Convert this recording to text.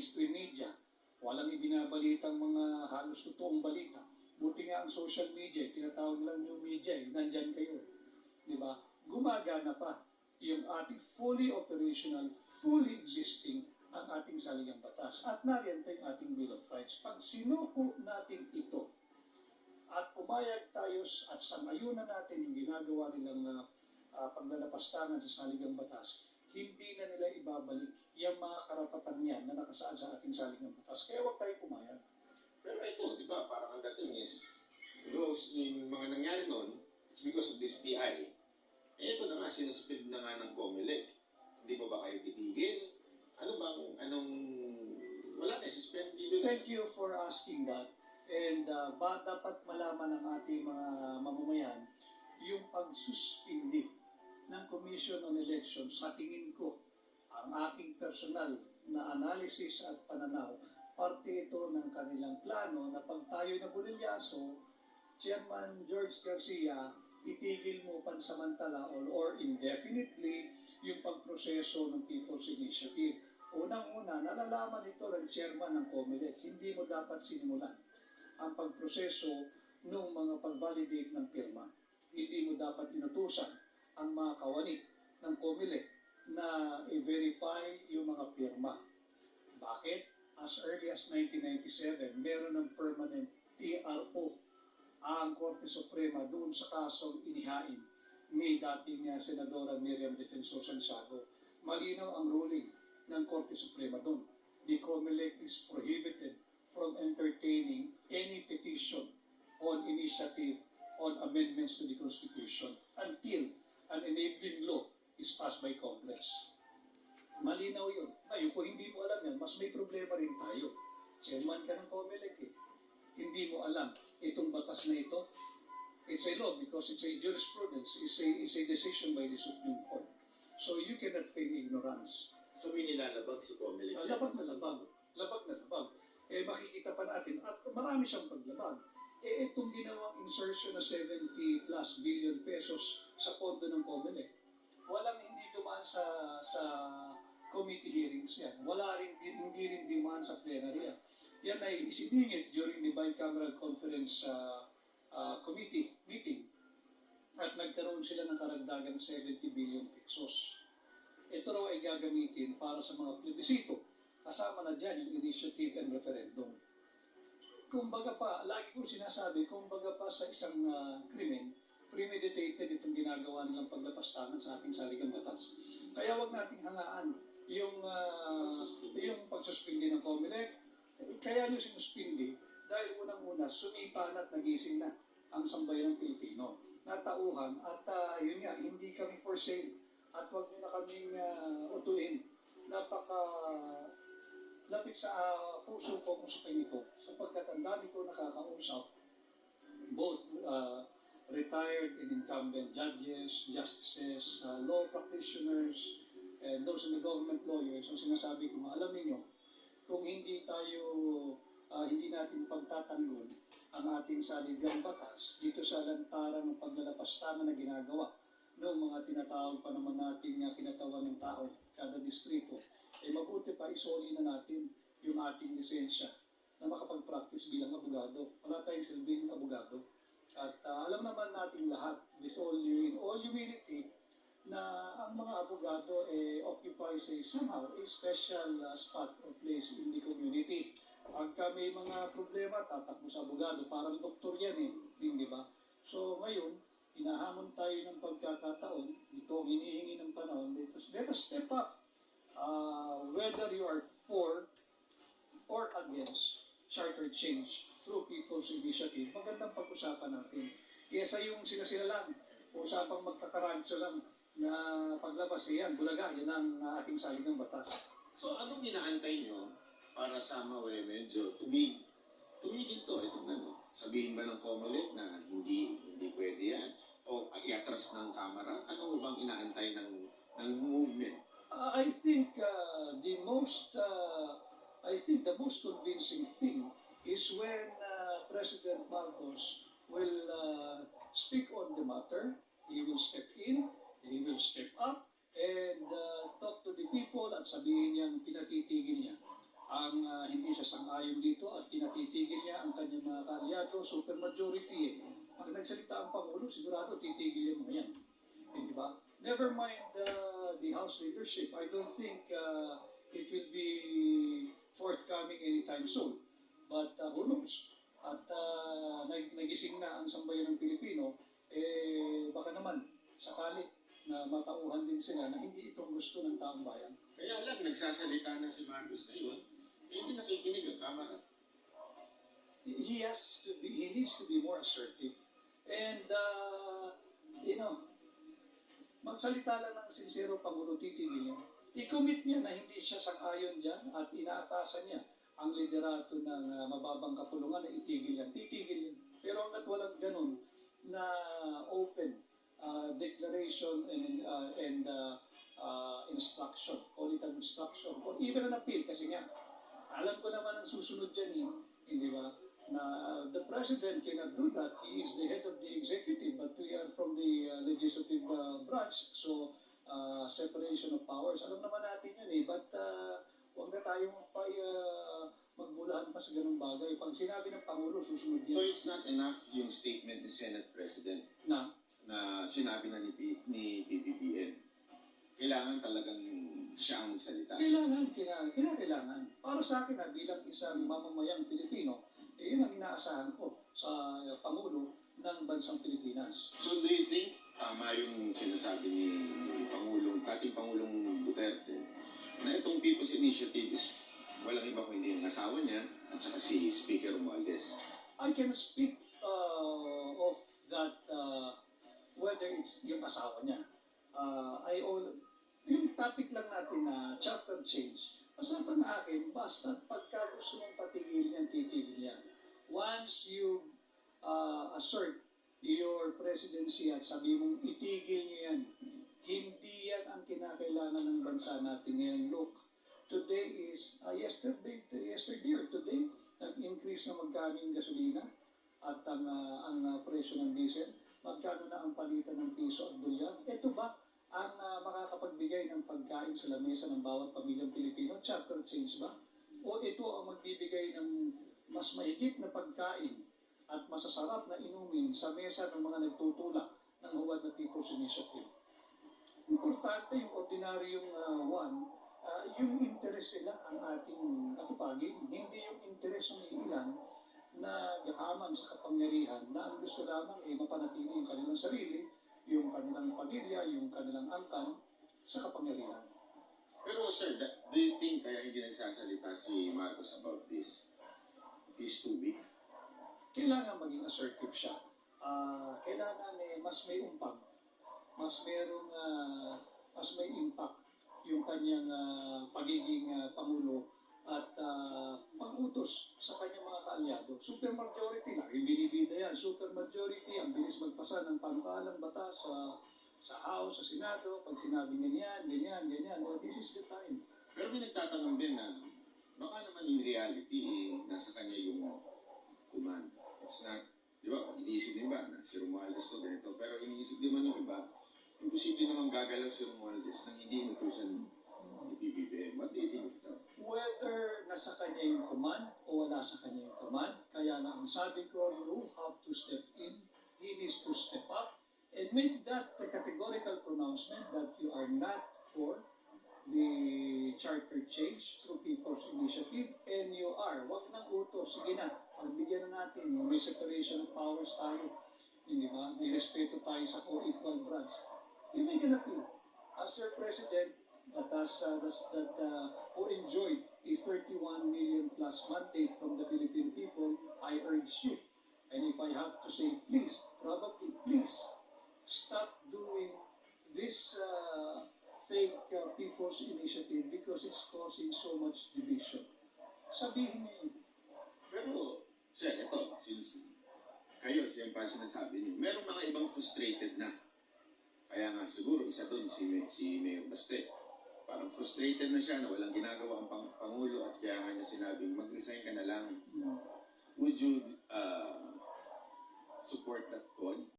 mainstream media. Walang ibinabalitang mga halos totoong balita. Buti nga ang social media, tinatawag lang new media, eh, nandyan kayo. Di ba? Gumagana pa yung ating fully operational, fully existing ang ating saligang batas. At nariyan yung ating Bill of Rights. Pag sinuko natin ito, at pumayag tayo at sanayunan natin yung ginagawa nilang uh, uh, paglalapastangan sa saligang batas, hindi na nila ibabalik yung mga karapatan yan na nakasaad sa ating saligang batas. Kaya huwag tayo pumayag. Pero ito, di ba, parang ang dating is, those, yung mga nangyari noon, it's because of this PI. Eh, ito na nga, sinuspend na nga ng COMELEC. Hindi ba ba kayo titigil? Ano bang, anong, wala na, suspend dito. Thank you for asking that. And uh, ba dapat malaman ng ating mga mamamayan yung pagsuspindi ng Commission on Elections sa tingin ang aking personal na analysis at pananaw parte ito ng kanilang plano na pag tayo na bulilyaso Chairman George Garcia itigil mo pansamantala or, or indefinitely yung pagproseso ng People's Initiative. Unang-una, nalalaman ito ng chairman ng COMELEC, hindi mo dapat sinimulan ang pagproseso ng mga pag-validate ng pirma. Hindi mo dapat inutusan ang mga kawani ng COMELEC na i-verify yung mga pirma. Bakit? As early as 1997, meron ng permanent TRO ang Korte Suprema doon sa kasong inihain ni dating uh, Senadora Miriam Defensor Santiago. Malinaw ang ruling ng Korte Suprema doon. The COMELEC is prohibited from entertaining any petition on initiative on amendments to the Constitution until an enabling law is passed by Congress. Malinaw yun. Ngayon, kung hindi mo alam yan, mas may problema rin tayo. Chairman ka ng COMELEC eh. Hindi mo alam itong batas na ito. It's a law because it's a jurisprudence. It's a, it's a decision by the Supreme Court. So you cannot feign ignorance. So, may nilalabag si COMELEC. Ah, labag na labag. Labag na labag. Eh, makikita pa natin, at marami siyang paglabag. Eh, itong ginawang insertion na 70 plus billion pesos sa pondo ng COMELEC, walang hindi dumaan sa sa committee hearings yan. Wala rin, hindi rin dumaan sa plenary yan. Yan ay isiningit during the bicameral conference uh, uh, committee meeting at nagkaroon sila ng karagdagang 70 billion pesos. Ito raw ay gagamitin para sa mga plebisito. Kasama na dyan yung initiative and referendum. Kumbaga pa, lagi kong sinasabi, kumbaga pa sa isang uh, krimen, premeditated itong ginagawa nilang paglapastangan sa ating saligang batas. Kaya wag nating hangaan yung, uh, yung pagsuspindi ng COMELEC. Kaya nyo sinuspindi dahil unang-una, sumipa na at nagising na ang sambayan ng Pilipino. Natauhan at uh, yun nga, hindi kami for sale at wag nyo na kaming uh, utuin. Napaka lapit sa uh, puso ko kung sa ito sapagkat ang dami ko nakakausap both uh, retired and incumbent judges, justices, uh, law practitioners, and those in the government lawyers, ang sinasabi ko, alam niyo kung hindi tayo, uh, hindi natin pagtatanggol ang ating saligang batas dito sa lantaran ng paglalapastangan na ginagawa ng mga tinatawag pa naman nating uh, kinatawan ng tao kada distrito, eh mabuti pa isoli na natin yung ating lisensya na makapag-practice bilang abogado. Wala tayong silbing abogado. At uh, alam naman natin lahat, with all, in all humility, na ang mga abogado eh, occupies a somehow a special uh, spot or place in the community. Pagka may mga problema, tatakbo sa abogado. Parang doktor yan eh, di ba? So ngayon, hinahamon tayo ng pagkakataon, ito ang hinihingi ng panahon, let us, let us step up. Uh, whether you are for or against charter change people's initiative, magandang pag-usapan natin. Kesa yung sila-sila lang, usapang magkakaranso lang na paglabas yan, bulaga, yan ang uh, ating saligang batas. So, anong inaantay nyo para sa Mawe medyo tumig, tumigil to, itong ano? Sabihin ba ng COMELEC na hindi hindi pwede yan? O iatras ng kamera? Ano bang inaantay ng, ng movement? Uh, I think uh, the most, uh, I think the most convincing thing is when uh, President Marcos will uh, speak on the matter. He will step in, he will step up, and uh, talk to the people at sabihin niyang pinatitigil niya ang siya sang-ayon dito at pinatitigil niya ang kanyang mga kaalyado, supermajority eh. Pag nagsalita ang Pangulo, sigurado titigil mga yan. Eh, di ba? Never mind uh, the House leadership. I don't think uh, it will be forthcoming anytime soon. But uh, who knows? At nag- nagising na ang sambayan ng Pilipino, eh baka naman sakali na matauhan din sila na hindi itong gusto ng taong bayan. Kaya lang, nagsasalita na si Marcos ngayon, eh, hindi nakikinig ang kamera. he has to be, he needs to be more assertive. And, uh, you know, magsalita lang ng sincero Pangulo niya. I-commit niya na hindi siya sang-ayon dyan at inaatasan niya ang liderato ng uh, mababang kapulungan na itigil yan. Titigil yan. Pero hanggat walang ganun na open uh, declaration and, uh, and uh, uh, instruction, call it an instruction, or even an appeal kasi nga, alam ko naman ang susunod dyan eh, hindi ba? Na the president cannot do that. He is the head of the executive, but we are from the uh, legislative uh, branch. So, uh, separation of powers. Alam naman natin yun eh, but uh, huwag na tayong pa, uh, magbulahan pa sa ganung bagay. Pag sinabi ng Pangulo, susunod So it's not enough yung statement ni Senate President Na, na sinabi na ni, ni PBBM. Kailangan talagang siya ang magsalita. kailangan, kailangan, kailangan. Para sa akin na bilang isang mamamayang Pilipino, eh, yun ang inaasahan ko sa uh, Pangulo ng bansang Pilipinas. So do you think tama yung sinasabi ni, ni Pangulong, dating Pangulong Duterte, na itong People's Initiative is walang iba kundi yung asawa niya at saka si Speaker Romualdez. I can speak uh, of that uh, whether it's yung asawa niya. Uh, I all, yung topic lang natin na charter change, basta na akin, basta pagka gusto mong patigil yan, titigil yan. Once you uh, assert your presidency at sabi mong itigil niyo yan, hindi yan ang kinakailangan ng bansa natin ngayon. Look, today is, uh, yesterday, yesterday or today, nag-increase na magkano yung gasolina at ang, ah, ang ah, presyo ng diesel, magkano na ang palitan ng piso at dolyar. Ito ba ang ah, makakapagbigay ng pagkain sa lamesa ng bawat pamilyang Pilipino? Chapter change ba? O ito ang magbibigay ng mas mahigit na pagkain at masasarap na inumin sa mesa ng mga nagtutulak ng Huwad na People's Initiative? Importante yung ordinaryong uh, one, yung interest nila ang ating atupagin, hindi yung interest ng ilan na gahaman sa kapangyarihan na ang gusto lamang ay mapanatili yung kanilang sarili, yung kanilang pamilya, yung kanilang angkan sa kapangyarihan. Pero sir, da- do you think kaya hindi nagsasalita si Marcos about this? He's too weak. Kailangan maging assertive siya. Ah, kailangan eh, mas may umpag, mas merong ah, mas may impact yung kanyang ah, pagiging ah, pangulo at uh, pag-utos sa kanyang mga kaalyado. Supermajority na, yung binibida yan. Supermajority, ang bilis magpasa ng panukalang batas sa sa House, sa Senado, pag sinabi niya yan, ganyan, ganyan. Oh, this is the time. Pero may nagtatanong din na baka naman in reality, eh, nasa kanya yung command. It's not, di ba, iniisip ng iba na si Romualdez to ganito, pero iniisip din man yung iba, imposible naman gagalaw si Romualdez nang hindi inutusan ni PBBM. What do you think of that? whether nasa kanya yung command o wala sa kanya yung command. Kaya nga ang sabi ko, you have to step in, he needs to step up, and make that a categorical pronouncement that you are not for the charter change through People's Initiative, and you are. Wag nang uto, sige na, pagbigyan na natin, may separation of powers tayo. Hindi ba? May respeto tayo sa co-equal branch. You make an appeal. As your president, that has uh, that uh, who enjoyed a 31 million plus mandate from the Philippine people, I urge you. And if I have to say, please, probably, please, stop doing this uh, fake uh, people's initiative because it's causing so much division. Sabihin niyo. Pero, sir, ito, since kayo, siya pa sinasabi niyo, merong mga ibang frustrated na. Kaya nga, siguro, isa doon si, si Mayor Baste. Parang frustrated na siya na walang ginagawa ang pang- Pangulo at kaya nga niya sinabing, mag-resign ka na lang. Mm. Would you uh, support that call?